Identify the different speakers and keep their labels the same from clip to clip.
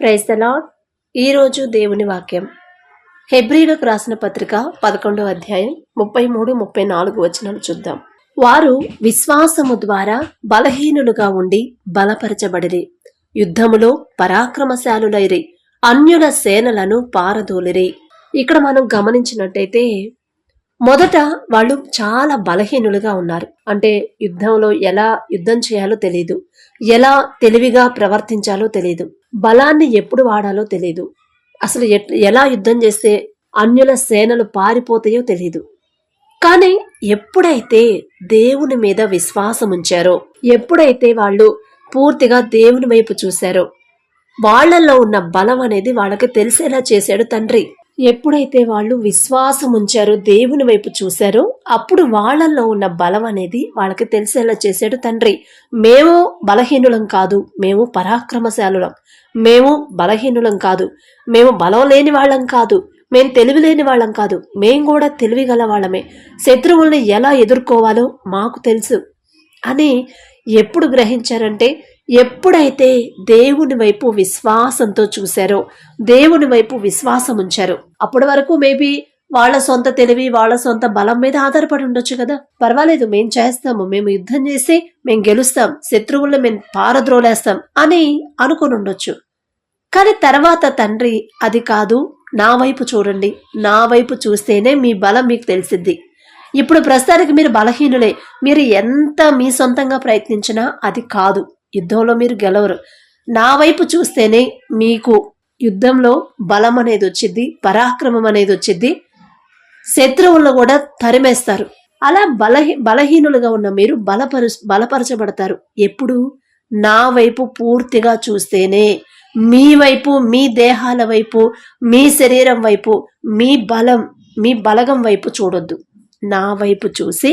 Speaker 1: Praise ఈరోజు దేవుని వాక్యం. హెబ్రిలకు రాసిన పత్రిక పదకొండవ అధ్యాయం ముప్పై మూడు ముప్పై నాలుగు వచనాలు చూద్దాం. వారు విశ్వాసము ద్వారా బలహీనులుగా ఉండి బలపరచబడిరి. యుద్ధములో పరాక్రమశాలులైరి. అన్యుల సేనలను పారదోలిరి. ఇక్కడ మనం గమనించినట్టయితే మొదట వాళ్ళు చాలా బలహీనులుగా ఉన్నారు. అంటే యుద్ధంలో ఎలా యుద్ధం చేయాలో తెలియదు ఎలా తెలివిగా ప్రవర్తించాలో తెలియదు బలాన్ని ఎప్పుడు వాడాలో తెలియదు అసలు ఎట్- ఎలా యుద్ధం చేస్తే అన్యుల సేనలు పారిపోతాయో తెలియదు కానీ ఎప్పుడైతే దేవుని మీద విశ్వాసం ఉంచారో ఎప్పుడైతే వాళ్ళు పూర్తిగా దేవుని వైపు చూశారో వాళ్ళల్లో ఉన్న బలం అనేది వాళ్ళకి తెలిసేలా చేశాడు తండ్రి. ఎప్పుడైతే వాళ్ళు విశ్వాసం ఉంచారో దేవుని వైపు చూశారో అప్పుడు వాళ్ళల్లో ఉన్న బలం అనేది వాళ్ళకి తెలిసేలా చేశాడు తండ్రి. మేము బలహీనులం కాదు మేము పరాక్రమశాలులం. మేము బలహీనులం కాదు మేము బలం లేని వాళ్ళం కాదు మేము తెలివి లేని వాళ్ళం కాదు మేము కూడా తెలివి గల వాళ్ళమే. శత్రువుల్ని ఎలా ఎదుర్కోవాలో మాకు తెలుసు. అని ఎప్పుడు గ్రహించారంటే ఎప్పుడైతే దేవుని వైపు విశ్వాసంతో చూశారో దేవుని వైపు విశ్వాసం ఉంచారో అప్పటి వరకు మేబీ వాళ్ళ సొంత తెలివి వాళ్ళ సొంత బలం మీద ఆధారపడి ఉండొచ్చు కదా. పర్వాలేదు మేం చేస్తాము మేము యుద్ధం చేసి మేము గెలుస్తాం శత్రువులను మేము పారద్రోలేస్తాం అని అనుకుని ఉండొచ్చు. కానీ తర్వాత తండ్రి అది కాదు నా వైపు చూడండి నా వైపు చూస్తేనే మీ బలం మీకు తెలిసిద్ది. ఇప్పుడు ప్రస్తుతానికి మీరు బలహీనులే మీరు ఎంత మీ సొంతంగా ప్రయత్నించినా అది కాదు. యుద్ధంలో మీరు గెలవరు. నా వైపు చూస్తేనే మీకు యుద్ధంలో బలం అనేది వచ్చింది పరాక్రమం అనేది వచ్చింది శత్రువులను కూడా తరిమేస్తారు. అలా బలహీ బలహీనులుగా ఉన్న మీరు బలపరు బలపరచబడతారు. ఎప్పుడు? నా వైపు పూర్తిగా చూస్తేనే. మీ వైపు మీ దేహాల వైపు మీ శరీరం వైపు మీ బలం మీ బలగం వైపు చూడొద్దు. నా వైపు చూసి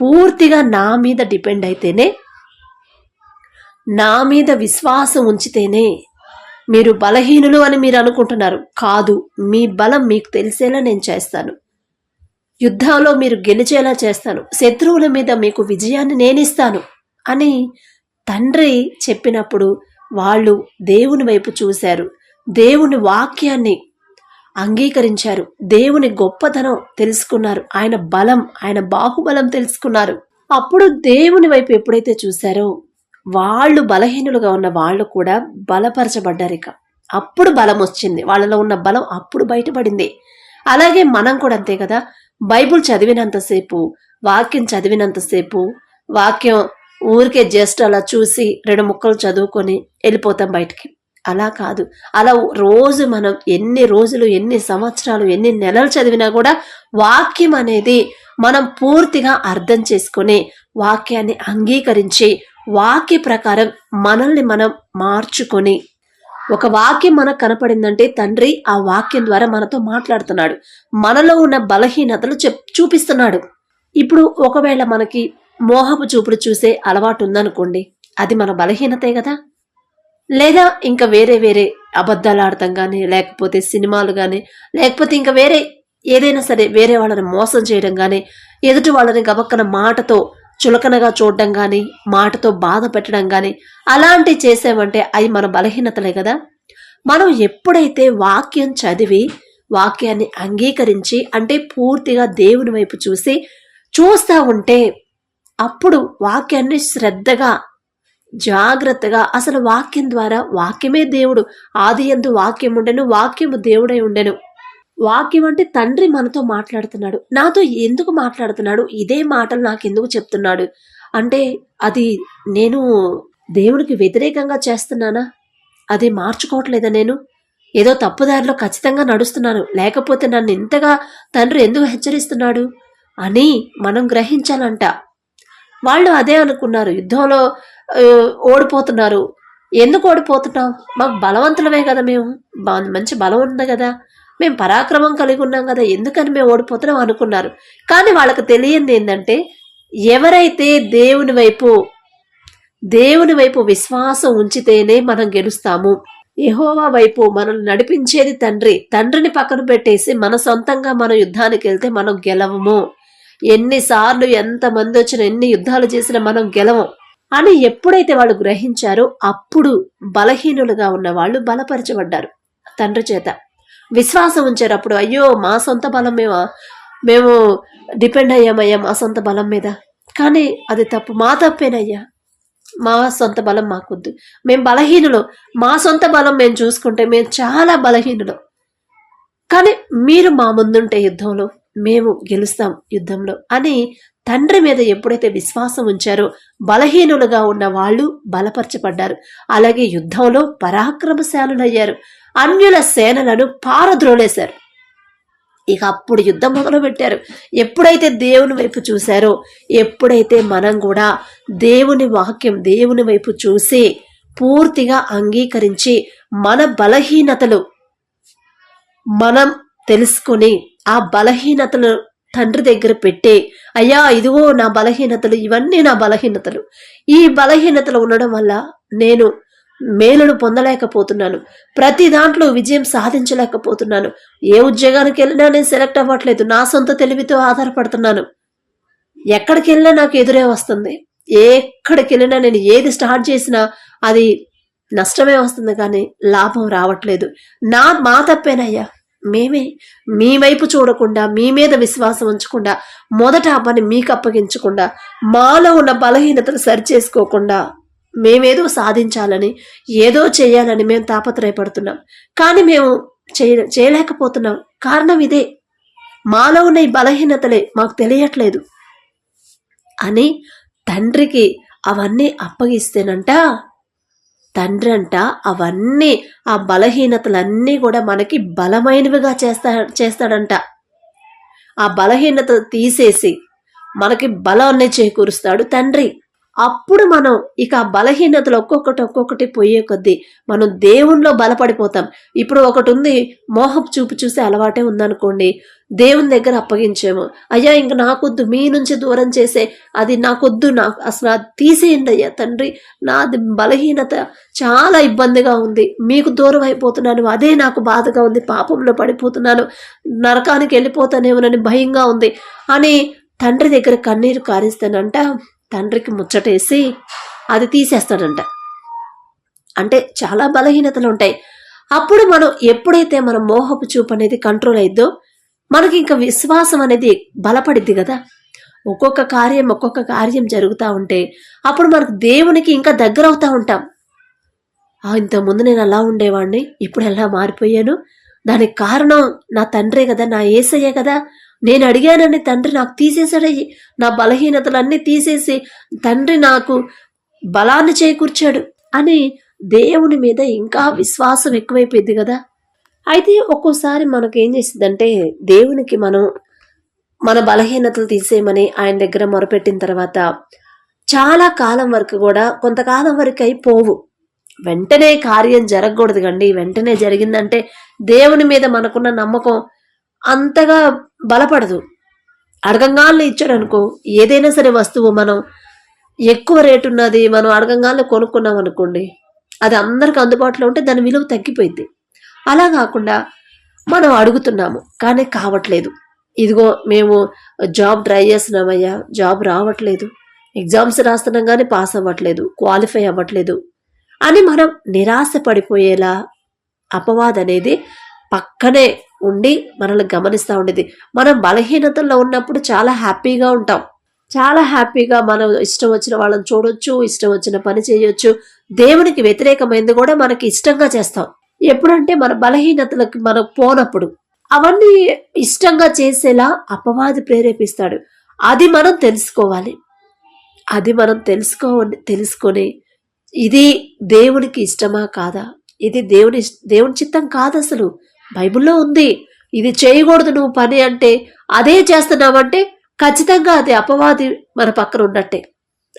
Speaker 1: పూర్తిగా నా మీద డిపెండ్ అయితేనే నా మీద విశ్వాసం ఉంచితేనే మీరు బలహీనులు అని మీరు అనుకుంటున్నారు. కాదు మీ బలం మీకు తెలిసేలా నేను చేస్తాను. యుద్ధంలో మీరు గెలిచేలా చేస్తాను. శత్రువుల మీద మీకు విజయాన్ని నేనిస్తాను అని తండ్రి చెప్పినప్పుడు వాళ్ళు దేవుని వైపు చూశారు. దేవుని వాక్యాన్ని అంగీకరించారు. దేవుని గొప్పతనం తెలుసుకున్నారు. ఆయన బలం ఆయన బాహుబలం తెలుసుకున్నారు. అప్పుడు దేవుని వైపు ఎప్పుడైతే చూశారో వాళ్ళు బలహీనులుగా ఉన్న వాళ్ళు కూడా బలపరచబడ్డారు ఇక. అప్పుడు బలం వచ్చింది. వాళ్ళలో ఉన్న బలం అప్పుడు బయటపడింది. అలాగే మనం కూడా అంతే కదా. బైబుల్ చదివినంతసేపు వాక్యం చదివినంతసేపు వాక్యం ఊరికే జస్ట్ అలా చూసి రెండు ముక్కలు చదువుకొని వెళ్ళిపోతాం బయటికి. అలా కాదు. అలా రోజు మనం ఎన్ని రోజులు ఎన్ని సంవత్సరాలు ఎన్ని నెలలు చదివినా కూడా వాక్యం అనేది మనం పూర్తిగా అర్థం చేసుకొని వాక్యాన్ని అంగీకరించి వాక్య ప్రకారం మనల్ని మనం మార్చుకొని ఒక వాక్యం మనకు కనపడిందంటే తండ్రి ఆ వాక్యం ద్వారా మనతో మాట్లాడుతున్నాడు. మనలో ఉన్న బలహీనతలు చెప్ చూపిస్తున్నాడు. ఇప్పుడు ఒకవేళ మనకి మోహపు చూపుడు చూసే అలవాటు ఉందనుకోండి అది మన బలహీనతే కదా? లేదా ఇంకా వేరే వేరే అబద్ధాలు ఆడటం కానీ లేకపోతే సినిమాలు కానీ లేకపోతే ఇంకా వేరే ఏదైనా సరే వేరే వాళ్ళని మోసం చేయడం కానీ ఎదుటి వాళ్ళని గబక్కన మాటతో చులకనగా చూడడం కానీ మాటతో బాధ పెట్టడం కానీ అలాంటివి చేసామంటే అవి మన బలహీనతలే కదా. మనం ఎప్పుడైతే వాక్యం చదివి వాక్యాన్ని అంగీకరించి అంటే పూర్తిగా దేవుని వైపు చూసి చూస్తూ ఉంటే అప్పుడు వాక్యాన్ని శ్రద్ధగా జాగ్రత్తగా అసలు వాక్యం ద్వారా వాక్యమే దేవుడు. ఆది ఎందు వాక్యం ఉండెను వాక్యము దేవుడై ఉండెను. వాక్యం అంటే తండ్రి మనతో మాట్లాడుతున్నాడు. నాతో ఎందుకు మాట్లాడుతున్నాడు? ఇదే మాటలు నాకు ఎందుకు చెప్తున్నాడు? అంటే అది నేను దేవునికి వ్యతిరేకంగా చేస్తున్నానా? అది మార్చుకోవట్లేదా నేను? ఏదో తప్పుదారిలో ఖచ్చితంగా నడుస్తున్నాను. లేకపోతే నన్ను ఇంతగా తండ్రి ఎందుకు హెచ్చరిస్తున్నాడు? అని మనం గ్రహించాలంట. వాళ్ళు అదే అనుకున్నారు. యుద్ధంలో ఓడిపోతున్నారు. ఎందుకు ఓడిపోతున్నాం? మాకు బలవంతులమే కదా మేము. మంచి బలం ఉంది కదా. మేము పరాక్రమం కలిగి ఉన్నాం కదా ఎందుకని మేము ఓడిపోతున్నాం అనుకున్నారు. కానీ వాళ్ళకి తెలియంది ఏంటంటే ఎవరైతే దేవుని వైపు దేవుని వైపు విశ్వాసం ఉంచితేనే మనం గెలుస్తాము. ఎహోవా వైపు మనల్ని నడిపించేది తండ్రి. తండ్రిని పక్కన పెట్టేసి మన సొంతంగా మనం యుద్ధానికి వెళ్తే మనం గెలవము. ఎన్నిసార్లు ఎంతమంది వచ్చిన ఎన్ని యుద్ధాలు చేసినా మనం గెలవం. అని ఎప్పుడైతే వాళ్ళు గ్రహించారో అప్పుడు బలహీనులుగా ఉన్న వాళ్ళు బలపరచబడ్డారు తండ్రి చేత. విశ్వాసం ఉంచారు అప్పుడు అయ్యో మా సొంత బలం మేమా? మేము డిపెండ్ అయ్యామయ్యా మా సొంత బలం మీద. కానీ అది తప్పు. మా తప్పేనయ్యా. మా సొంత బలం మాకొద్దు. మేము బలహీనులు. మా సొంత బలం మేము చూసుకుంటే మేము చాలా బలహీనులు. కానీ మీరు మా ముందుంటే యుద్ధంలో మేము గెలుస్తాం యుద్ధంలో అని తండ్రి మీద ఎప్పుడైతే విశ్వాసం ఉంచారో బలహీనులుగా ఉన్న వాళ్ళు బలపరచబడ్డారు. అలాగే యుద్ధంలో పరాక్రమశాలులయ్యారు. అన్యుల సేనలను పారద్రోలేశారు. ఇక అప్పుడు యుద్ధం మొదలు పెట్టారు ఎప్పుడైతే దేవుని వైపు చూశారో ఎప్పుడైతే మనం కూడా దేవుని వాక్యం దేవుని వైపు చూసి పూర్తిగా అంగీకరించి మన బలహీనతలు మనం తెలుసుకొని ఆ బలహీనతలు తండ్రి దగ్గర పెట్టి అయ్యా ఇదిగో నా బలహీనతలు ఇవన్నీ నా బలహీనతలు. ఈ బలహీనతలు ఉండడం వల్ల నేను మేలును పొందలేకపోతున్నాను. ప్రతి దాంట్లో విజయం సాధించలేకపోతున్నాను. ఏ ఉద్యోగానికి వెళ్ళినా నేను సెలెక్ట్ అవ్వట్లేదు. నా సొంత తెలివితో ఆధారపడుతున్నాను. ఎక్కడికి వెళ్ళినా నాకు ఎదురే వస్తుంది. ఎక్కడికి వెళ్ళినా నేను ఏది స్టార్ట్ చేసినా అది నష్టమే వస్తుంది కానీ లాభం రావట్లేదు. నా మా తప్పేనయ్యా. మేమే. మీ వైపు చూడకుండా మీ మీద విశ్వాసం ఉంచకుండా మొదట ఆ పని మీకు అప్పగించకుండా మాలో ఉన్న బలహీనతను సరిచేసుకోకుండా మేమేదో సాధించాలని ఏదో చేయాలని మేము తాపత్రయపడుతున్నాం. కానీ మేము చేయ చేయలేకపోతున్నాం. కారణం ఇదే. మాలో ఉన్న ఈ బలహీనతలే మాకు తెలియట్లేదు. అని తండ్రికి అవన్నీ అప్పగిస్తేనంట తండ్రి అంట అవన్నీ ఆ బలహీనతలన్నీ కూడా మనకి బలమైనవిగా చేస్తా చేస్తాడంట. ఆ బలహీనత తీసేసి మనకి బలాన్ని చేకూరుస్తాడు తండ్రి. అప్పుడు మనం ఇక బలహీనతలు ఒక్కొక్కటి ఒక్కొక్కటి పోయే కొద్దీ మనం దేవుణ్ణిలో బలపడిపోతాం. ఇప్పుడు ఒకటి ఉంది మోహపు చూపు చూసే అలవాటే ఉందనుకోండి దేవుని దగ్గర అప్పగించాము. అయ్యా ఇంక నాకొద్దు మీ నుంచి దూరం చేసే అది నాకొద్దు నాకు అసలు అది తీసేయండి అయ్యా తండ్రి. నాది బలహీనత చాలా ఇబ్బందిగా ఉంది. మీకు దూరం అయిపోతున్నాను అదే నాకు బాధగా ఉంది పాపంలో పడిపోతున్నాను నరకానికి వెళ్ళిపోతానేమోనని భయంగా ఉంది. అని తండ్రి దగ్గర కన్నీరు కారిస్తానంట తండ్రికి ముచ్చటేసి అది తీసేస్తాడంట. అంటే చాలా బలహీనతలు ఉంటాయి అప్పుడు మనం ఎప్పుడైతే మన మోహపు చూపు అనేది కంట్రోల్ అయిద్దో మనకి ఇంకా విశ్వాసం అనేది బలపడిద్ది కదా. ఒక్కొక్క కార్యం ఒక్కొక్క కార్యం జరుగుతూ ఉంటే అప్పుడు మనకు దేవునికి ఇంకా దగ్గర అవుతూ ఉంటాం ఇంతకుముందు నేను అలా ఉండేవాడిని ఇప్పుడు ఎలా మారిపోయాను? దానికి కారణం నా తండ్రే కదా నా ఏసయ్యే కదా నేను అడిగానని తండ్రి నాకు తీసేశాడయ్యి నా బలహీనతలన్నీ తీసేసి తండ్రి నాకు బలాన్ని చేకూర్చాడు అని దేవుని మీద ఇంకా విశ్వాసం ఎక్కువైపోయింది కదా. అయితే ఒక్కోసారి మనకు ఏం చేసిందంటే దేవునికి మనం మన బలహీనతలు తీసేయమని ఆయన దగ్గర మొరపెట్టిన తర్వాత చాలా కాలం వరకు కూడా కొంతకాలం వరకు అయిపోవు వెంటనే కార్యం జరగకూడదు కండి. వెంటనే జరిగిందంటే దేవుని మీద మనకున్న నమ్మకం అంతగా బలపడదు. అడగంగాల్లో ఇచ్చాడు అనుకో ఏదైనా సరే వస్తువు మనం ఎక్కువ రేటు ఉన్నది మనం అడగంగాల్లో కొనుక్కున్నాం అనుకోండి అది అందరికి అందుబాటులో ఉంటే దాని విలువ తగ్గిపోయింది. అలా కాకుండా మనం అడుగుతున్నాము కానీ కావట్లేదు. ఇదిగో మేము జాబ్ ట్రై చేస్తున్నామయ్యా జాబ్ రావట్లేదు. ఎగ్జామ్స్ రాస్తున్నాం కానీ పాస్ అవ్వట్లేదు క్వాలిఫై అవ్వట్లేదు అని మనం నిరాశ పడిపోయేలా అపవాద్ అనేది పక్కనే ఉండి మనల్ని గమనిస్తూ ఉండేది. మనం బలహీనతల్లో ఉన్నప్పుడు చాలా హ్యాపీగా ఉంటాం. చాలా హ్యాపీగా మనం ఇష్టం వచ్చిన వాళ్ళని చూడొచ్చు ఇష్టం వచ్చిన పని చేయొచ్చు. దేవునికి వ్యతిరేకమైంది కూడా మనకి ఇష్టంగా చేస్తాం. ఎప్పుడంటే మన బలహీనతలకు మనం పోనప్పుడు. అవన్నీ ఇష్టంగా చేసేలా అపవాది ప్రేరేపిస్తాడు. అది మనం తెలుసుకోవాలి. అది మనం తెలుసుకో తెలుసుకొని ఇది దేవునికి ఇష్టమా కాదా? ఇది దేవుని దేవుని చిత్తం కాదు అసలు బైబిల్లో ఉంది. ఇది చేయకూడదు నువ్వు పని అంటే అదే చేస్తున్నావంటే ఖచ్చితంగా అది అపవాది మన పక్కన ఉన్నట్టే.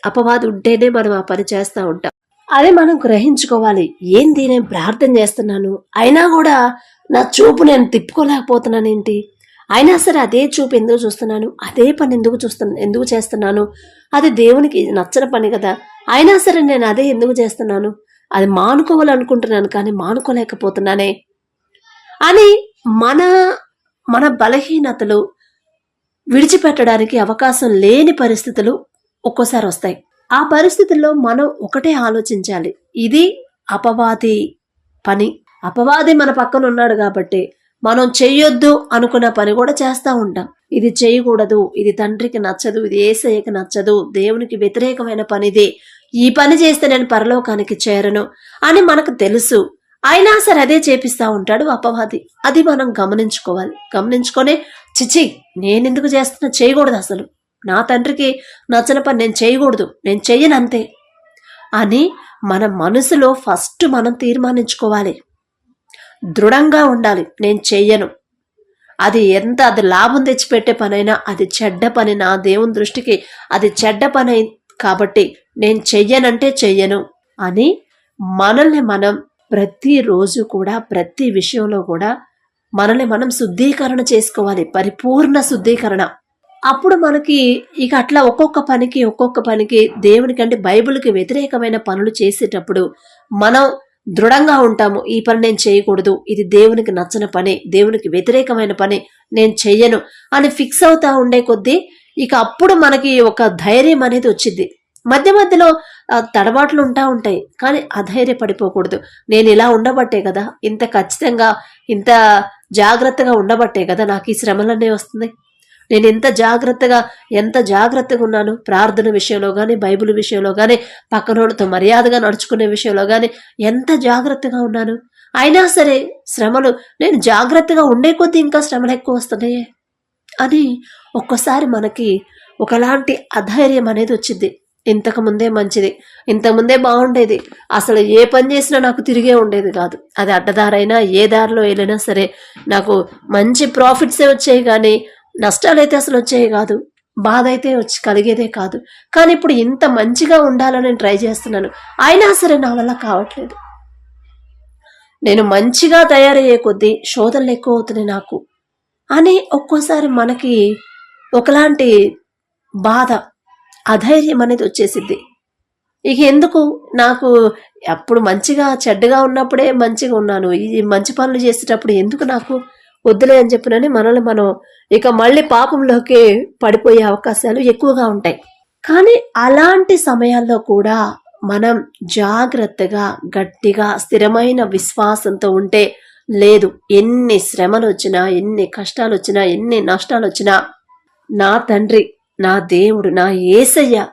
Speaker 1: అపవాది ఉంటేనే మనం ఆ పని చేస్తూ ఉంటాం. అదే మనం గ్రహించుకోవాలి ఏంది నేను ప్రార్థన చేస్తున్నాను? అయినా కూడా నా చూపు నేను తిప్పుకోలేకపోతున్నాను ఏంటి? అయినా సరే అదే చూపు ఎందుకు చూస్తున్నాను? అదే పని ఎందుకు చూస్తున్నాను ఎందుకు చేస్తున్నాను? అది దేవునికి నచ్చని పని కదా. అయినా సరే నేను అదే ఎందుకు చేస్తున్నాను? అది మానుకోవాలనుకుంటున్నాను కానీ మానుకోలేకపోతున్నానే. అని మన మన బలహీనతలు విడిచిపెట్టడానికి అవకాశం లేని పరిస్థితులు ఒక్కోసారి వస్తాయి. ఆ పరిస్థితుల్లో మనం ఒకటే ఆలోచించాలి. ఇది అపవాది పని. అపవాది మన పక్కన ఉన్నాడు కాబట్టి మనం చెయ్యొద్దు అనుకున్న పని కూడా చేస్తూ ఉంటాం. ఇది చేయకూడదు ఇది తండ్రికి నచ్చదు ఇది ఏసయ్యకి నచ్చదు దేవునికి వ్యతిరేకమైన పనిది. ఈ పని చేస్తే నేను పరలోకానికి చేరను అని మనకు తెలుసు. అయినా సరే అదే చేపిస్తా ఉంటాడు అపవాది. అది మనం గమనించుకోవాలి. గమనించుకొని చిచి నేనెందుకు చేస్తున్నా? చేయకూడదు అసలు. నా తండ్రికి నచ్చిన పని నేను చేయకూడదు. నేను చెయ్యను అంతే అని మన మనసులో ఫస్ట్ మనం తీర్మానించుకోవాలి. దృఢంగా ఉండాలి. నేను చెయ్యను. అది ఎంత అది లాభం తెచ్చిపెట్టే పనైనా అది చెడ్డ పని నా దేవుని దృష్టికి అది చెడ్డ పని కాబట్టి నేను చెయ్యనంటే చెయ్యను. అని మనల్ని మనం ప్రతిరోజు కూడా ప్రతి విషయంలో కూడా మనల్ని మనం శుద్ధీకరణ చేసుకోవాలి. పరిపూర్ణ శుద్ధీకరణ. అప్పుడు మనకి ఇక అట్లా ఒక్కొక్క పనికి ఒక్కొక్క పనికి దేవునికి అంటే బైబిల్కి వ్యతిరేకమైన పనులు చేసేటప్పుడు మనం దృఢంగా ఉంటాము. ఈ పని నేను చేయకూడదు. ఇది దేవునికి నచ్చని పని దేవునికి వ్యతిరేకమైన పని నేను చెయ్యను అని ఫిక్స్ అవుతా ఉండే కొద్దీ ఇక అప్పుడు మనకి ఒక ధైర్యం అనేది వచ్చింది మధ్య మధ్యలో తడబాట్లు ఉంటా ఉంటాయి. కానీ అధైర్య పడిపోకూడదు నేను ఇలా ఉండబట్టే కదా ఇంత ఖచ్చితంగా ఇంత జాగ్రత్తగా ఉండబట్టే కదా నాకు ఈ శ్రమలన్నీ వస్తుంది నేను ఎంత జాగ్రత్తగా ఎంత జాగ్రత్తగా ఉన్నాను ప్రార్థన విషయంలో కానీ బైబిల్ విషయంలో కానీ పక్కనోడితో మర్యాదగా నడుచుకునే విషయంలో కానీ ఎంత జాగ్రత్తగా ఉన్నాను? అయినా సరే శ్రమలు నేను జాగ్రత్తగా ఉండే కొద్దీ ఇంకా శ్రమలు ఎక్కువ వస్తున్నాయే అని ఒక్కసారి మనకి ఒకలాంటి అధైర్యం అనేది వచ్చింది. ఇంతకు ముందే మంచిది ఇంతకుముందే బాగుండేది. అసలు ఏ పని చేసినా నాకు తిరిగే ఉండేది కాదు. అది అడ్డదారైనా ఏ దారిలో వెళ్ళినా సరే నాకు మంచి ప్రాఫిట్సే వచ్చాయి కానీ నష్టాలు అయితే అసలు వచ్చాయి కాదు. బాధ అయితే వచ్చి కలిగేదే కాదు. కానీ ఇప్పుడు ఇంత మంచిగా ఉండాలని నేను ట్రై చేస్తున్నాను. అయినా సరే నా వల్ల కావట్లేదు. నేను మంచిగా తయారయ్యే కొద్దీ శోధనలు ఎక్కువ అవుతున్నాయి నాకు. అని ఒక్కోసారి మనకి ఒకలాంటి బాధ అధైర్యం అనేది వచ్చేసిద్ది. ఇక ఎందుకు? నాకు అప్పుడు మంచిగా చెడ్డగా ఉన్నప్పుడే మంచిగా ఉన్నాను. ఈ మంచి పనులు చేసేటప్పుడు ఎందుకు నాకు వద్దులే అని చెప్పినని మనల్ని మనం ఇక మళ్ళీ పాపంలోకి పడిపోయే అవకాశాలు ఎక్కువగా ఉంటాయి. కానీ అలాంటి సమయాల్లో కూడా మనం జాగ్రత్తగా గట్టిగా స్థిరమైన విశ్వాసంతో ఉంటే లేదు. ఎన్ని శ్రమలు వచ్చినా ఎన్ని కష్టాలు వచ్చినా ఎన్ని నష్టాలు వచ్చినా నా తండ్రి నా దేవుడు నా ఏసయ్య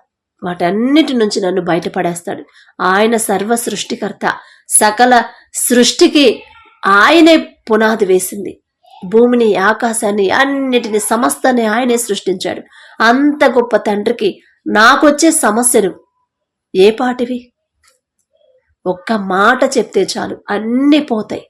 Speaker 1: వాటన్నిటి నుంచి నన్ను బయటపడేస్తాడు. ఆయన సర్వ సృష్టికర్త. సకల సృష్టికి ఆయనే పునాది వేసింది. భూమిని ఆకాశాన్ని అన్నిటిని సమస్తాన్ని ఆయనే సృష్టించాడు. అంత గొప్ప తండ్రికి నాకొచ్చే సమస్యలు ఏ పాటివి? ఒక్క మాట చెప్తే చాలు అన్నీ పోతాయి.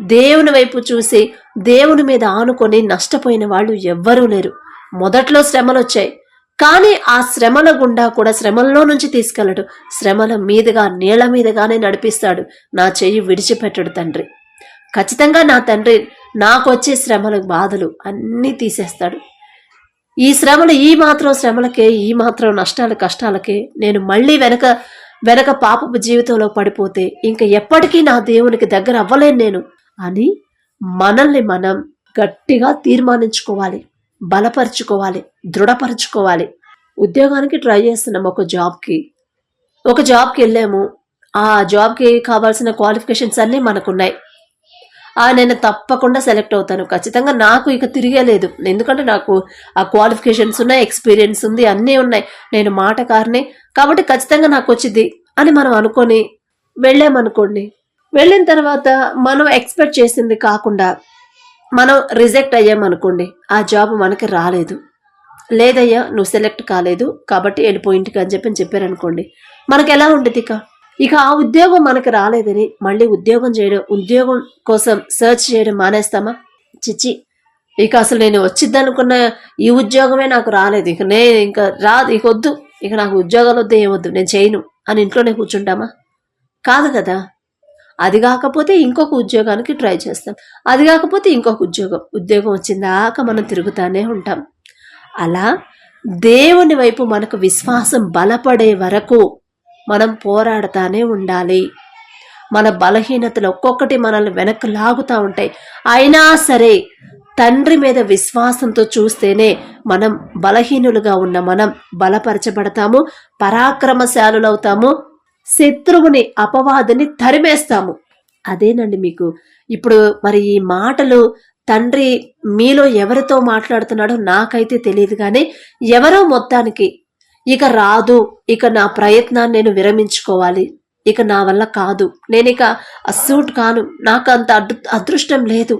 Speaker 1: దేవుని వైపు చూసి దేవుని మీద ఆనుకొని నష్టపోయిన వాళ్ళు ఎవ్వరూ లేరు. మొదట్లో శ్రమలు వచ్చాయి కానీ ఆ శ్రమల గుండా కూడా శ్రమల్లో నుంచి తీసుకెళ్ళడు. శ్రమల మీదుగా నీళ్ళ మీదుగానే నడిపిస్తాడు. నా చెయ్యి విడిచిపెట్టడు తండ్రి. ఖచ్చితంగా నా తండ్రి నాకు వచ్చే శ్రమలు బాధలు అన్నీ తీసేస్తాడు. ఈ శ్రమలు ఈ మాత్రం శ్రమలకే ఈ మాత్రం నష్టాలు కష్టాలకే. నేను మళ్ళీ వెనక వెనక పాపపు జీవితంలో పడిపోతే ఇంకా ఎప్పటికీ నా దేవునికి దగ్గర అవ్వలేను నేను అని మనల్ని మనం గట్టిగా తీర్మానించుకోవాలి. బలపరుచుకోవాలి దృఢపరుచుకోవాలి. ఉద్యోగానికి ట్రై చేస్తున్నాం ఒక జాబ్కి. ఒక జాబ్కి వెళ్ళాము. ఆ జాబ్కి కావాల్సిన క్వాలిఫికేషన్స్ అన్నీ మనకున్నాయి. ఆ నేను తప్పకుండా సెలెక్ట్ అవుతాను. ఖచ్చితంగా నాకు ఇక తిరిగేలేదు. ఎందుకంటే నాకు ఆ క్వాలిఫికేషన్స్ ఉన్నాయి ఎక్స్పీరియన్స్ ఉంది అన్నీ ఉన్నాయి. నేను మాటకారిని కాబట్టి ఖచ్చితంగా నాకు వచ్చింది అని మనం అనుకొని వెళ్ళామనుకోండి. వెళ్ళిన తర్వాత మనం ఎక్స్పెక్ట్ చేసింది కాకుండా మనం రిజెక్ట్ అయ్యామనుకోండి ఆ జాబ్ మనకి రాలేదు. లేదయ్యా నువ్వు సెలెక్ట్ కాలేదు కాబట్టి వెళ్ళిపో ఇంటికి అని చెప్పి చెప్పారనుకోండి మనకి ఎలా ఉండేది ఇక? ఇక ఆ ఉద్యోగం మనకి రాలేదని మళ్ళీ ఉద్యోగం చేయడం ఉద్యోగం కోసం సెర్చ్ చేయడం మానేస్తామా? చిచ్చి. ఇక అసలు నేను వచ్చిద్దనుకున్న ఈ ఉద్యోగమే నాకు రాలేదు. ఇక నే ఇంకా రాదు ఇక వద్దు. ఇక నాకు ఉద్యోగాలు వద్దు ఏమొద్దు నేను చేయను అని ఇంట్లోనే కూర్చుంటామా? కాదు కదా. అది కాకపోతే ఇంకొక ఉద్యోగానికి ట్రై చేస్తాం. అది కాకపోతే ఇంకొక ఉద్యోగం. ఉద్యోగం వచ్చిందాక మనం తిరుగుతానే ఉంటాం. అలా దేవుని వైపు మనకు విశ్వాసం బలపడే వరకు మనం పోరాడుతానే ఉండాలి. మన బలహీనతలు ఒక్కొక్కటి మనల్ని వెనక్కి లాగుతూ ఉంటాయి. అయినా సరే తండ్రి మీద విశ్వాసంతో చూస్తేనే మనం బలహీనులుగా ఉన్న మనం బలపరచబడతాము పరాక్రమశాలులవుతాము శత్రువుని అపవాదిని తరిమేస్తాము. అదేనండి మీకు. ఇప్పుడు మరి ఈ మాటలు తండ్రి మీలో ఎవరితో మాట్లాడుతున్నాడో నాకైతే తెలియదు కానీ ఎవరో మొత్తానికి ఇక రాదు ఇక నా ప్రయత్నాన్ని నేను విరమించుకోవాలి. ఇక నా వల్ల కాదు. నేను ఇక అసూట్ కాను. నాకు అంత అదృ అదృష్టం లేదు.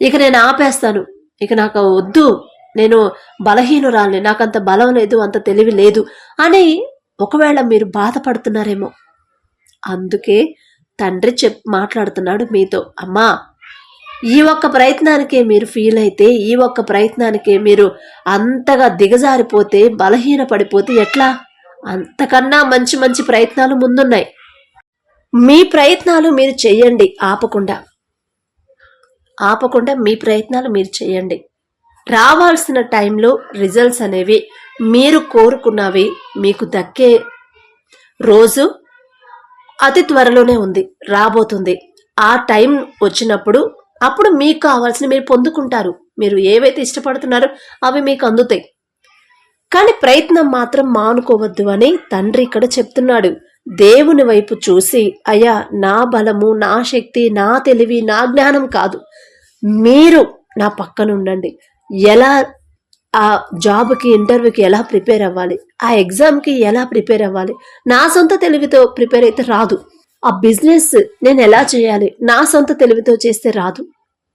Speaker 1: ఇక నేను ఆపేస్తాను. ఇక నాకు వద్దు. నేను బలహీనురాలి నాకు అంత బలం లేదు అంత తెలివి లేదు అని ఒకవేళ మీరు బాధపడుతున్నారేమో. అందుకే తండ్రి చెప్ మాట్లాడుతున్నాడు మీతో. అమ్మా ఈ ఒక్క ప్రయత్నానికే మీరు ఫీల్ అయితే ఈ ఒక్క ప్రయత్నానికే మీరు అంతగా దిగజారిపోతే బలహీన పడిపోతే ఎట్లా? అంతకన్నా మంచి మంచి ప్రయత్నాలు ముందున్నాయి. మీ ప్రయత్నాలు మీరు చేయండి ఆపకుండా. ఆపకుండా మీ ప్రయత్నాలు మీరు చేయండి రావాల్సిన టైంలో రిజల్ట్స్ అనేవి మీరు కోరుకున్నవి మీకు దక్కే రోజు అతి త్వరలోనే ఉంది రాబోతుంది. ఆ టైం వచ్చినప్పుడు అప్పుడు మీకు కావాల్సిన మీరు పొందుకుంటారు. మీరు ఏవైతే ఇష్టపడుతున్నారో అవి మీకు అందుతాయి. కానీ ప్రయత్నం మాత్రం మానుకోవద్దు అని తండ్రి ఇక్కడ చెప్తున్నాడు. దేవుని వైపు చూసి అయ్యా నా బలము నా శక్తి నా తెలివి నా జ్ఞానం కాదు. మీరు నా పక్కన ఉండండి ఎలా ఆ జాబ్కి ఇంటర్వ్యూకి ఎలా ప్రిపేర్ అవ్వాలి? ఆ ఎగ్జామ్కి ఎలా ప్రిపేర్ అవ్వాలి? నా సొంత తెలివితో ప్రిపేర్ అయితే రాదు. ఆ బిజినెస్ నేను ఎలా చేయాలి? నా సొంత తెలివితో చేస్తే రాదు.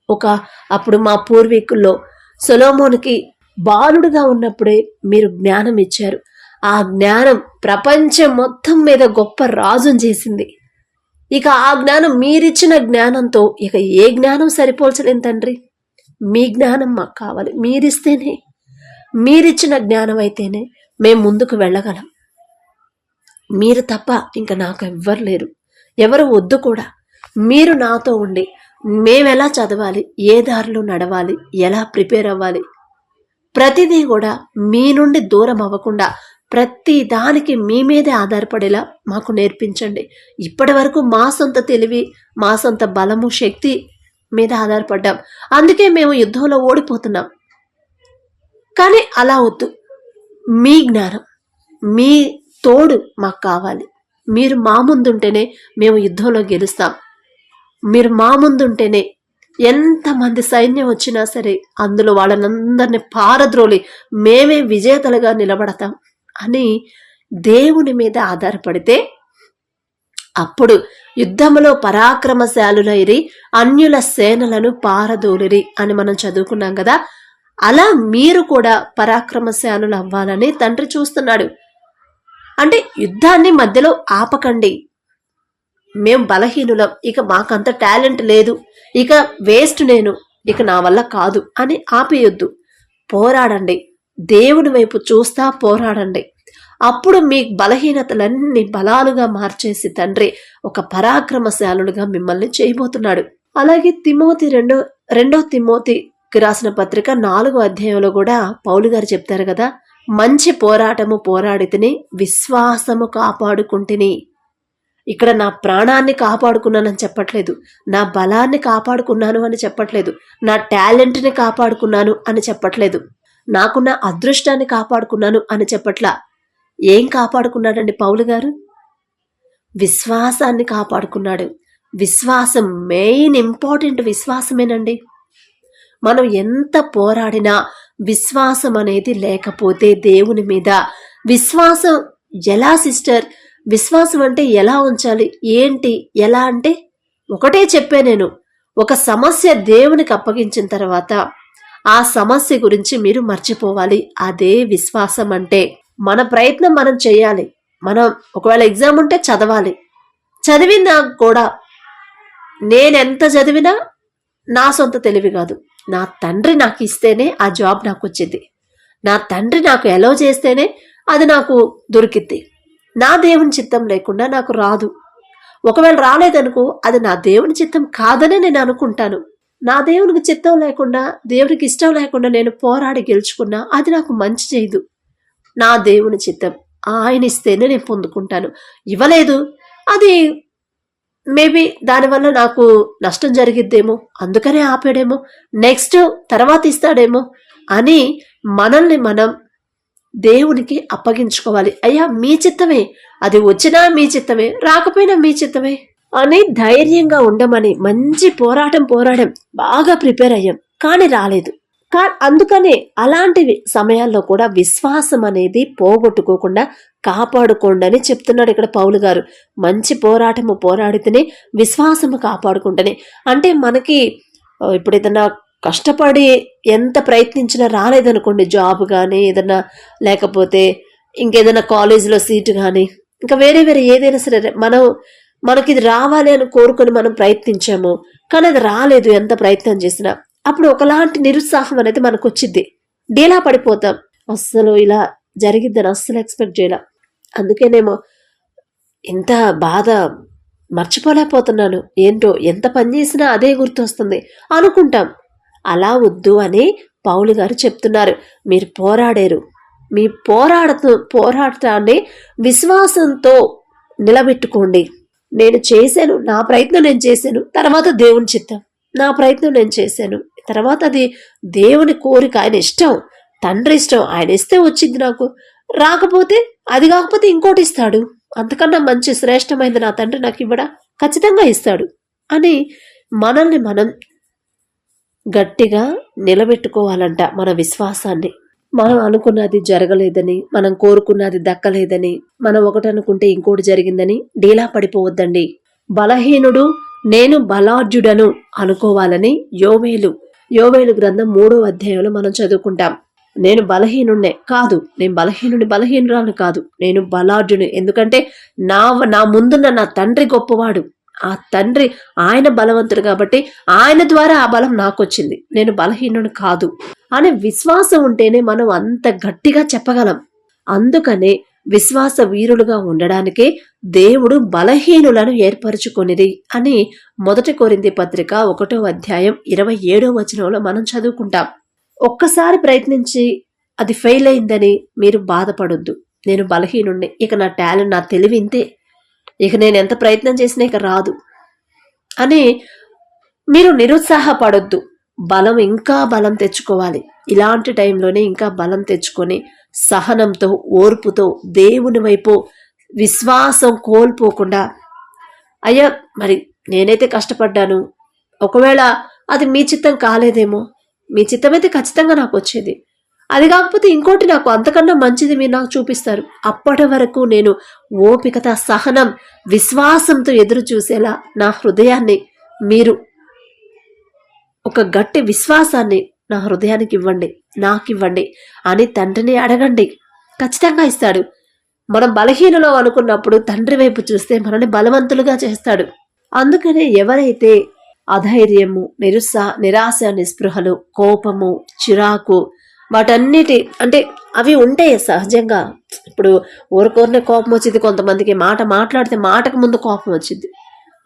Speaker 1: ఒక అప్పుడు మా పూర్వీకుల్లో సొలోమోన్కి బాలుడుగా ఉన్నప్పుడే మీరు జ్ఞానం ఇచ్చారు. ఆ జ్ఞానం ప్రపంచం మొత్తం మీద గొప్ప రాజుని చేసింది. ఇక ఆ జ్ఞానం మీరిచ్చిన జ్ఞానంతో ఇక ఏ జ్ఞానం సరిపోల్చలేం తండ్రి. మీ జ్ఞానం మాకు కావాలి. మీరిస్తేనే మీరిచ్చిన జ్ఞానం అయితేనే మేము ముందుకు వెళ్ళగలం. మీరు తప్ప ఇంకా నాకు ఎవ్వరు లేరు. ఎవరు వద్దు కూడా. మీరు నాతో ఉండి మేమెలా చదవాలి ఏ దారిలో నడవాలి ఎలా ప్రిపేర్ అవ్వాలి? ప్రతిదీ కూడా మీ నుండి దూరం అవ్వకుండా ప్రతి దానికి మీ మీదే ఆధారపడేలా మాకు నేర్పించండి. ఇప్పటి వరకు మా సొంత తెలివి మా సొంత బలము శక్తి మీద ఆధారపడ్డాం. అందుకే మేము యుద్ధంలో ఓడిపోతున్నాం. కానీ అలా వద్దు. మీ జ్ఞానం మీ తోడు మాకు కావాలి. మీరు మా ముందుంటేనే మేము యుద్ధంలో గెలుస్తాం. మీరు మా ముందుంటేనే ఎంతమంది సైన్యం వచ్చినా సరే అందులో వాళ్ళనందరిని పారద్రోలి మేమే విజేతలుగా నిలబడతాం అని దేవుని మీద ఆధారపడితే అప్పుడు యుద్ధములో పరాక్రమశాలులైరి అన్యుల సేనలను పారదోలిరి అని మనం చదువుకున్నాం కదా అలా మీరు కూడా పరాక్రమశాలులు అవ్వాలని తండ్రి చూస్తున్నాడు. అంటే యుద్ధాన్ని మధ్యలో ఆపకండి. మేం బలహీనులం ఇక మాకంత టాలెంట్ లేదు ఇక వేస్ట్ నేను ఇక నా వల్ల కాదు అని ఆపేయొద్దు. పోరాడండి. దేవుని వైపు చూస్తా పోరాడండి. అప్పుడు మీ బలహీనతలన్నీ బలాలుగా మార్చేసి తండ్రి ఒక పరాక్రమశాలుడుగా మిమ్మల్ని చేయబోతున్నాడు. అలాగే తిమోతి రెండో రెండో తిమోతి రాసిన పత్రిక నాలుగో అధ్యాయంలో కూడా పౌలు గారు చెప్తారు కదా మంచి పోరాటము పోరాడితిని విశ్వాసము కాపాడుకుంటుని. ఇక్కడ నా ప్రాణాన్ని కాపాడుకున్నానని చెప్పట్లేదు నా బలాన్ని కాపాడుకున్నాను అని చెప్పట్లేదు నా టాలెంట్ని కాపాడుకున్నాను అని చెప్పట్లేదు నాకున్న అదృష్టాన్ని కాపాడుకున్నాను అని చెప్పట్లా. ఏం కాపాడుకున్నాడండి పౌలు గారు? విశ్వాసాన్ని కాపాడుకున్నాడు. విశ్వాసం మెయిన్ ఇంపార్టెంట్ విశ్వాసమేనండి. మనం ఎంత పోరాడినా విశ్వాసం అనేది లేకపోతే దేవుని మీద విశ్వాసం ఎలా సిస్టర్? విశ్వాసం అంటే ఎలా ఉంచాలి? ఏంటి? ఎలా అంటే ఒకటే చెప్పే నేను. ఒక సమస్య దేవునికి అప్పగించిన తర్వాత ఆ సమస్య గురించి మీరు మర్చిపోవాలి. అదే విశ్వాసం అంటే మన ప్రయత్నం మనం చేయాలి. మనం ఒకవేళ ఎగ్జామ్ ఉంటే చదవాలి. చదివినా కూడా నేనెంత చదివినా నా సొంత తెలివి కాదు. నా తండ్రి నాకు ఇస్తేనే ఆ జాబ్ నాకు వచ్చింది నా తండ్రి నాకు ఎలో చేస్తేనే అది నాకు దొరికిద్ది. నా దేవుని చిత్తం లేకుండా నాకు రాదు. ఒకవేళ రాలేదనుకో అది నా దేవుని చిత్తం కాదనే నేను అనుకుంటాను. నా దేవునికి చిత్తం లేకుండా దేవునికి ఇష్టం లేకుండా నేను పోరాడి గెలుచుకున్నా అది నాకు మంచి చేయదు నా దేవుని చిత్తం ఆయన ఇస్తేనే నేను పొందుకుంటాను. ఇవ్వలేదు. అది మేబీ దానివల్ల నాకు నష్టం జరిగిద్దేమో అందుకనే ఆపాడేమో నెక్స్ట్ తర్వాత ఇస్తాడేమో అని మనల్ని మనం దేవునికి అప్పగించుకోవాలి. అయ్యా మీ చిత్తమే. అది వచ్చినా మీ చిత్తమే రాకపోయినా మీ చిత్తమే అని ధైర్యంగా ఉండమని మంచి పోరాటం పోరాడం బాగా ప్రిపేర్ అయ్యాం. కానీ రాలేదు. కా అందుకనే అలాంటి సమయాల్లో కూడా విశ్వాసం అనేది పోగొట్టుకోకుండా కాపాడుకోండి అని చెప్తున్నాడు ఇక్కడ పౌలు గారు. మంచి పోరాటము పోరాడితేనే విశ్వాసము కాపాడుకుంటేనే. అంటే మనకి ఇప్పుడు ఏదైనా కష్టపడి ఎంత ప్రయత్నించినా రాలేదనుకోండి జాబ్ కానీ ఏదైనా లేకపోతే ఇంకేదైనా కాలేజీలో సీటు కానీ ఇంకా వేరే వేరే ఏదైనా సరే మనం మనకి ఇది రావాలి అని కోరుకొని మనం ప్రయత్నించాము కానీ అది రాలేదు ఎంత ప్రయత్నం చేసినా. అప్పుడు ఒకలాంటి నిరుత్సాహం అనేది మనకు వచ్చింది డీలా పడిపోతాం. అస్సలు ఇలా జరిగిద్దని అస్సలు ఎక్స్పెక్ట్ చేయాల. అందుకేనేమో ఇంత బాధ మర్చిపోలేకపోతున్నాను. ఏంటో ఎంత పని చేసినా అదే గుర్తొస్తుంది. అనుకుంటాం. అలా వద్దు అని పౌలు గారు చెప్తున్నారు. మీరు పోరాడారు. మీ పోరాడుతూ పోరాటాన్ని విశ్వాసంతో నిలబెట్టుకోండి. నేను చేశాను. నా ప్రయత్నం నేను చేశాను. తర్వాత దేవుని చిత్తం. నా ప్రయత్నం నేను చేశాను. తర్వాత అది దేవుని కోరిక. ఆయన ఇష్టం. తండ్రి ఇష్టం. ఆయన ఇస్తే వచ్చింది నాకు. రాకపోతే అది కాకపోతే ఇంకోటి ఇస్తాడు. అంతకన్నా మంచి శ్రేష్టమైనది నా తండ్రి నాకు ఇవ్వడా? ఖచ్చితంగా ఇస్తాడు. అని మనల్ని మనం గట్టిగా నిలబెట్టుకోవాలంట మన విశ్వాసాన్ని. మనం అనుకున్నది జరగలేదని మనం కోరుకున్నది దక్కలేదని మనం ఒకటి అనుకుంటే ఇంకోటి జరిగిందని డీలా పడిపోవద్దండి. బలహీనుడు నేను బలార్జుడను అనుకోవాలని యోవేలు. యోవేలు గ్రంథం మూడో అధ్యాయంలో మనం చదువుకుంటాం. నేను బలహీనుణ్ణే. కాదు నేను బలహీనుడి బలహీనురాలు కాదు. నేను బలాఢ్యుని. ఎందుకంటే నా నా ముందున్న నా తండ్రి గొప్పవాడు. ఆ తండ్రి ఆయన బలవంతుడు కాబట్టి ఆయన ద్వారా ఆ బలం నాకు వచ్చింది నేను బలహీనుడు కాదు. అనే విశ్వాసం ఉంటేనే మనం అంత గట్టిగా చెప్పగలం. అందుకనే విశ్వాస వీరులుగా ఉండడానికే దేవుడు బలహీనులను ఏర్పరచుకొనిది అని మొదటి కోరింది పత్రిక ఒకటో అధ్యాయం ఇరవై ఏడో వచనంలో మనం చదువుకుంటాం. ఒక్కసారి ప్రయత్నించి అది ఫెయిల్ అయిందని మీరు బాధపడొద్దు. నేను బలహీనుండే ఇక నా టాలెంట్ నా తెలివి ఇంతే ఇక నేను ఎంత ప్రయత్నం చేసినా ఇక రాదు. అని మీరు నిరుత్సాహపడొద్దు. బలం ఇంకా బలం తెచ్చుకోవాలి. ఇలాంటి టైంలోనే ఇంకా బలం తెచ్చుకొని సహనంతో ఓర్పుతో దేవుని వైపు విశ్వాసం కోల్పోకుండా అయ్యా మరి నేనైతే కష్టపడ్డాను. ఒకవేళ అది మీ చిత్తం కాలేదేమో. మీ చిత్తమైతే ఖచ్చితంగా నాకు వచ్చేది. అది కాకపోతే ఇంకోటి నాకు అంతకన్నా మంచిది మీరు నాకు చూపిస్తారు. అప్పటి వరకు నేను ఓపికత సహనం విశ్వాసంతో ఎదురు చూసేలా నా హృదయాన్ని మీరు ఒక గట్టి విశ్వాసాన్ని నా హృదయానికి ఇవ్వండి నాకు ఇవ్వండి అని తండ్రిని అడగండి. ఖచ్చితంగా ఇస్తాడు. మనం బలహీనలో అనుకున్నప్పుడు తండ్రి వైపు చూస్తే మనల్ని బలవంతులుగా చేస్తాడు. అందుకనే ఎవరైతే అధైర్యము నిరుసా నిరాశ నిస్పృహలు కోపము చిరాకు వాటన్నిటి అంటే అవి ఉంటాయి సహజంగా. ఇప్పుడు ఊరికోరినే కోపం వచ్చింది కొంతమందికి మాట మాట్లాడితే మాటకు ముందు కోపం వచ్చింది.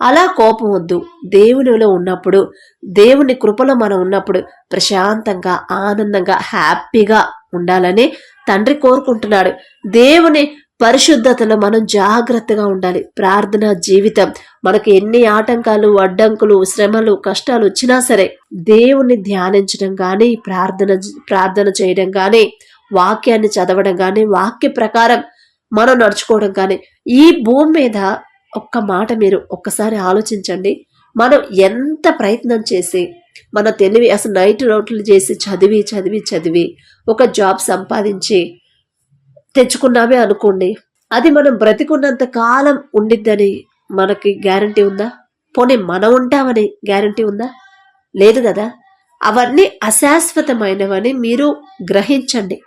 Speaker 1: అలా కోపం వద్దు. దేవునిలో ఉన్నప్పుడు దేవుని కృపలో మనం ఉన్నప్పుడు ప్రశాంతంగా ఆనందంగా హ్యాపీగా ఉండాలని తండ్రి కోరుకుంటున్నాడు. దేవుని పరిశుద్ధతలో మనం జాగ్రత్తగా ఉండాలి. ప్రార్థన జీవితం. మనకు ఎన్ని ఆటంకాలు అడ్డంకులు శ్రమలు కష్టాలు వచ్చినా సరే దేవుణ్ణి ధ్యానించడం కానీ ప్రార్థన ప్రార్థన చేయడం కానీ వాక్యాన్ని చదవడం కానీ వాక్య ప్రకారం మనం నడుచుకోవడం కానీ ఈ భూమి మీద ఒక్క మాట మీరు ఒక్కసారి ఆలోచించండి. మనం ఎంత ప్రయత్నం చేసి మన తెలివి అసలు నైట్ రోట్లు చేసి చదివి చదివి చదివి ఒక జాబ్ సంపాదించి తెచ్చుకున్నామే అనుకోండి అది మనం బ్రతికున్నంత కాలం ఉండిద్దని మనకి గ్యారంటీ ఉందా? పోనీ మనం ఉంటామని గ్యారంటీ ఉందా? లేదు కదా. అవన్నీ అశాశ్వతమైనవని మీరు గ్రహించండి.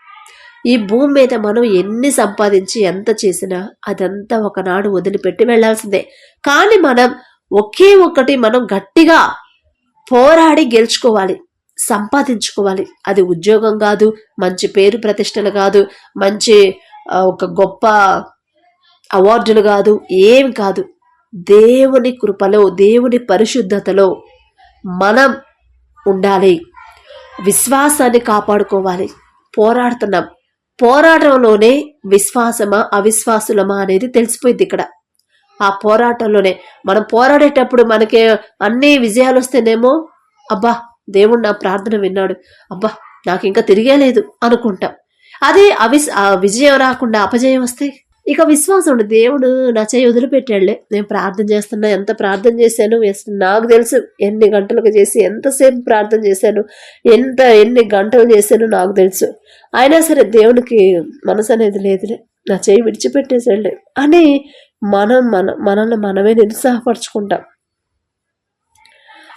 Speaker 1: ఈ భూమి మీద మనం ఎన్ని సంపాదించి ఎంత చేసినా అదంతా ఒకనాడు వదిలిపెట్టి వెళ్ళాల్సిందే కానీ మనం ఒకే ఒక్కటి మనం గట్టిగా పోరాడి గెలుచుకోవాలి. సంపాదించుకోవాలి. అది ఉద్యోగం కాదు మంచి పేరు ప్రతిష్టలు కాదు మంచి ఒక గొప్ప అవార్డులు కాదు ఏం కాదు. దేవుని కృపలో దేవుని పరిశుద్ధతలో మనం ఉండాలి. విశ్వాసాన్ని కాపాడుకోవాలి. పోరాడుతున్నాం. పోరాటంలోనే విశ్వాసమా అవిశ్వాసులమా అనేది తెలిసిపోయింది ఇక్కడ. ఆ పోరాటంలోనే మనం పోరాడేటప్పుడు మనకి అన్ని విజయాలు వస్తేనేమో అబ్బా దేవుడు నా ప్రార్థన విన్నాడు. అబ్బా నాకు ఇంకా తిరిగేలేదు అనుకుంటాం. అదే అవిస్ ఆ విజయం రాకుండా అపజయం వస్తే ఇక విశ్వాసం ఉండి దేవుడు నా చేయి వదిలిపెట్టాడులే. నేను ప్రార్థన చేస్తున్నా ఎంత ప్రార్థన చేశాను నాకు తెలుసు ఎన్ని గంటలకు చేసి ఎంతసేపు ప్రార్థన చేశాను ఎంత ఎన్ని గంటలు చేశాను నాకు తెలుసు. అయినా సరే దేవునికి మనసు అనేది లేదులే. నా చేయి విడిచిపెట్టేసాడులే అని మనం మన మనల్ని మనమే నిరుత్సాహపరచుకుంటాం.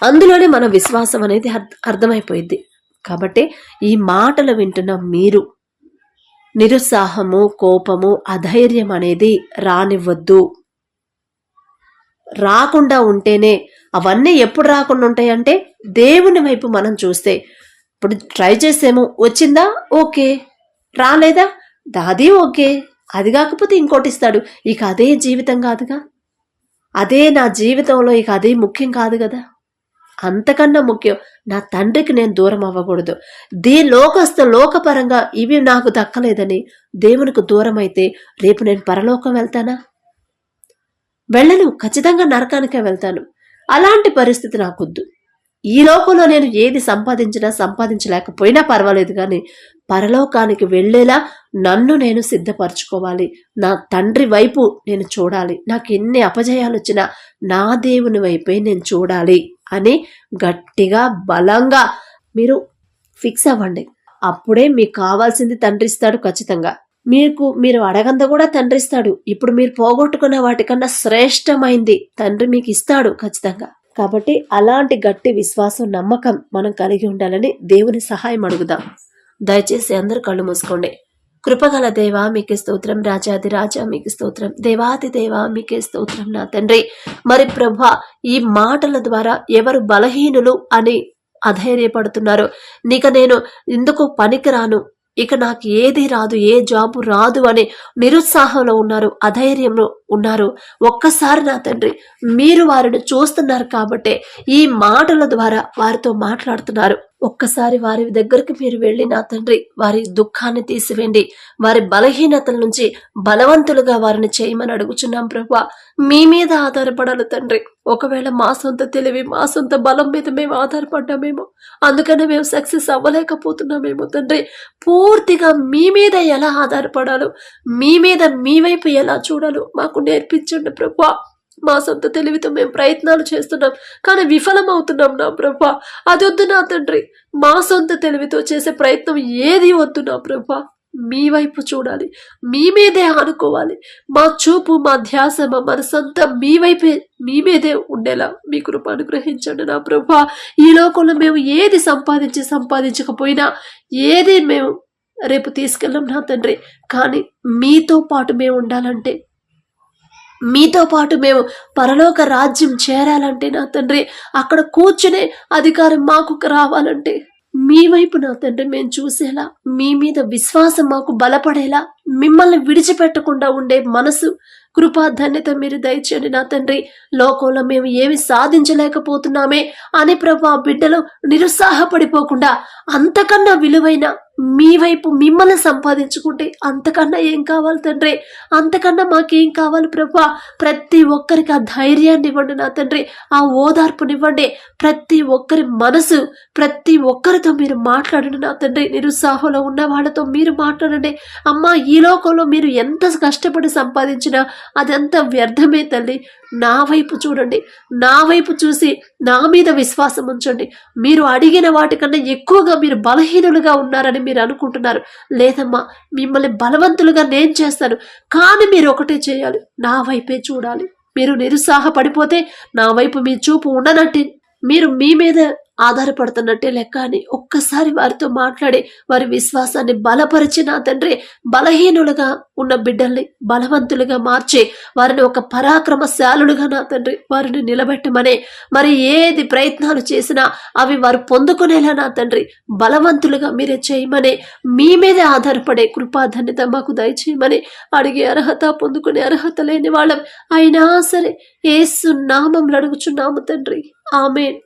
Speaker 1: అందులోనే మన విశ్వాసం అనేది అర్థ- అర్థమైపోయింది. కాబట్టి ఈ మాటలు వింటున్న మీరు నిరుత్సాహము కోపము అధైర్యం అనేది రానివ్వద్దు. రాకుండా ఉంటేనే అవన్నీ ఎప్పుడు రాకుండా ఉంటాయంటే దేవుని వైపు మనం చూస్తే ఇప్పుడు ట్రై చేసేమో వచ్చిందా? ఓకే. రాలేదా? అది ఓకే. అది కాకపోతే ఇంకోటి ఇస్తాడు ఇక అదే జీవితం కాదుగా? అదే నా జీవితంలో ఇక అదే ముఖ్యం కాదు కదా? అంతకన్నా ముఖ్యం నా తండ్రికి నేను దూరం అవ్వకూడదు. దీ లోకస్థ లోకపరంగా ఇవి నాకు దక్కలేదని దేవునికి దూరం అయితే రేపు నేను పరలోకం వెళ్తానా? వెళ్ళను ఖచ్చితంగా నరకానికే వెళ్తాను. అలాంటి పరిస్థితి నాకొద్దు. ఈ లోకంలో నేను ఏది సంపాదించినా సంపాదించలేకపోయినా పర్వాలేదు కానీ పరలోకానికి వెళ్ళేలా నన్ను నేను సిద్ధపరచుకోవాలి. నా తండ్రి వైపు నేను చూడాలి. నాకు ఎన్ని అపజయాలు వచ్చినా నా దేవుని వైపే నేను చూడాలి. అని గట్టిగా బలంగా మీరు ఫిక్స్ అవ్వండి. అప్పుడే మీకు కావాల్సింది తండ్రి ఇస్తాడు ఖచ్చితంగా. మీకు మీరు అడగంత కూడా తండ్రి ఇస్తాడు ఇప్పుడు మీరు పోగొట్టుకున్న వాటికన్నా శ్రేష్టమైంది తండ్రి మీకు ఇస్తాడు ఖచ్చితంగా. కాబట్టి అలాంటి గట్టి విశ్వాసం నమ్మకం మనం కలిగి ఉండాలని దేవుని సహాయం అడుగుదాం. దయచేసి అందరూ కళ్ళు మూసుకోండి. కృపగల దేవా మీకే స్తోత్రం. రాజాది రాజా మీకు స్తోత్రం. దేవాది దేవా మీకే స్తోత్రం నా తండ్రి. మరి ప్రభా ఈ మాటల ద్వారా ఎవరు బలహీనులు అని అధైర్యపడుతున్నారు. నీక నేను ఎందుకు పనికిరాను. ఇక నాకు ఏది రాదు ఏ జాబు రాదు అని నిరుత్సాహంలో ఉన్నారు అధైర్యంలో ఉన్నారు. ఒక్కసారి నా తండ్రి మీరు వారిని చూస్తున్నారు కాబట్టే ఈ మాటల ద్వారా వారితో మాట్లాడుతున్నారు. ఒక్కసారి వారి దగ్గరికి మీరు వెళ్ళి నా తండ్రి వారి దుఃఖాన్ని తీసివేండి వారి బలహీనతల నుంచి బలవంతులుగా వారిని చేయమని అడుగుచున్నాం ప్రభా మీ మీద ఆధారపడాలి తండ్రి. ఒకవేళ మా సొంత తెలివి మా సొంత బలం మీద మేము ఆధారపడ్డామేమో అందుకనే మేము సక్సెస్ అవ్వలేకపోతున్నామేమో తండ్రి. పూర్తిగా మీ మీద ఎలా ఆధారపడాలో మీ మీద మీ వైపు ఎలా చూడాలో మాకు నేర్పించండి ప్రభా మా సొంత తెలివితో మేము ప్రయత్నాలు చేస్తున్నాం కానీ విఫలం అవుతున్నాం నా ప్రభా. అది వద్దు నా తండ్రి. మా సొంత తెలివితో చేసే ప్రయత్నం ఏది వద్దు నా ప్రభా. మీ వైపు చూడాలి. మీ మీదే ఆనుకోవాలి. మా చూపు మా ధ్యాస మా మనసంతా మీ వైపే మీ మీదే ఉండేలా మీ కృప అనుగ్రహించండి నా ప్రభా. ఈ లోకంలో మేము ఏది సంపాదించి సంపాదించకపోయినా ఏది మేము రేపు తీసుకెళ్ళం నా తండ్రి. కానీ మీతో పాటు మేము ఉండాలంటే మీతో పాటు మేము పరలోక రాజ్యం చేరాలంటే నా తండ్రి అక్కడ కూర్చునే అధికారం మాకు రావాలంటే మీ వైపు నా తండ్రి మేము చూసేలా మీ మీద విశ్వాసం మాకు బలపడేలా మిమ్మల్ని విడిచిపెట్టకుండా ఉండే మనసు కృపాధన్యత మీరు దయచేయండి నా తండ్రి. లోకంలో మేము ఏమి సాధించలేకపోతున్నామే అని ప్రభా బిడ్డలు నిరుత్సాహపడిపోకుండా అంతకన్నా విలువైన మీ వైపు మిమ్మల్ని సంపాదించుకుంటే అంతకన్నా ఏం కావాలి తండ్రి? అంతకన్నా మాకేం కావాలి ప్రభా? ప్రతి ఒక్కరికి ఆ ధైర్యాన్ని ఇవ్వండి నా తండ్రి. ఆ ఓదార్పునివ్వండి. ప్రతి ఒక్కరి మనసు ప్రతి ఒక్కరితో మీరు మాట్లాడండి నా తండ్రి. నిరుత్సాహంలో ఉన్న వాళ్ళతో మీరు మాట్లాడండి. అమ్మా ఈ లోకంలో మీరు ఎంత కష్టపడి సంపాదించినా అదంతా వ్యర్థమే తల్లి. నా వైపు చూడండి. నా వైపు చూసి నా మీద విశ్వాసం ఉంచండి. మీరు అడిగిన వాటికన్నా ఎక్కువగా మీరు బలహీనులుగా ఉన్నారని మీరు అనుకుంటున్నారు. లేదమ్మా మిమ్మల్ని బలవంతులుగా నేను చేస్తాను. కానీ మీరు ఒకటే చేయాలి. నా వైపే చూడాలి. మీరు నిరుత్సాహపడిపోతే నా వైపు మీ చూపు ఉండనట్టి మీరు మీ మీద ఆధారపడుతున్నట్టే లెక్క అని ఒక్కసారి వారితో మాట్లాడి వారి విశ్వాసాన్ని బలపరిచి నా తండ్రి బలహీనులుగా ఉన్న బిడ్డల్ని బలవంతులుగా మార్చి వారిని ఒక పరాక్రమశాలులుగా నా తండ్రి వారిని నిలబెట్టమని మరి ఏది ప్రయత్నాలు చేసినా అవి వారు పొందుకునేలా నా తండ్రి బలవంతులుగా మీరే చేయమని మీ మీదే ఆధారపడే కృపాధన్యత మాకు దయచేయమని అడిగే అర్హత పొందుకునే అర్హత లేని వాళ్ళం. అయినా సరే ఏసు నామంలో అడుగుచున్నాము తండ్రి. Amen.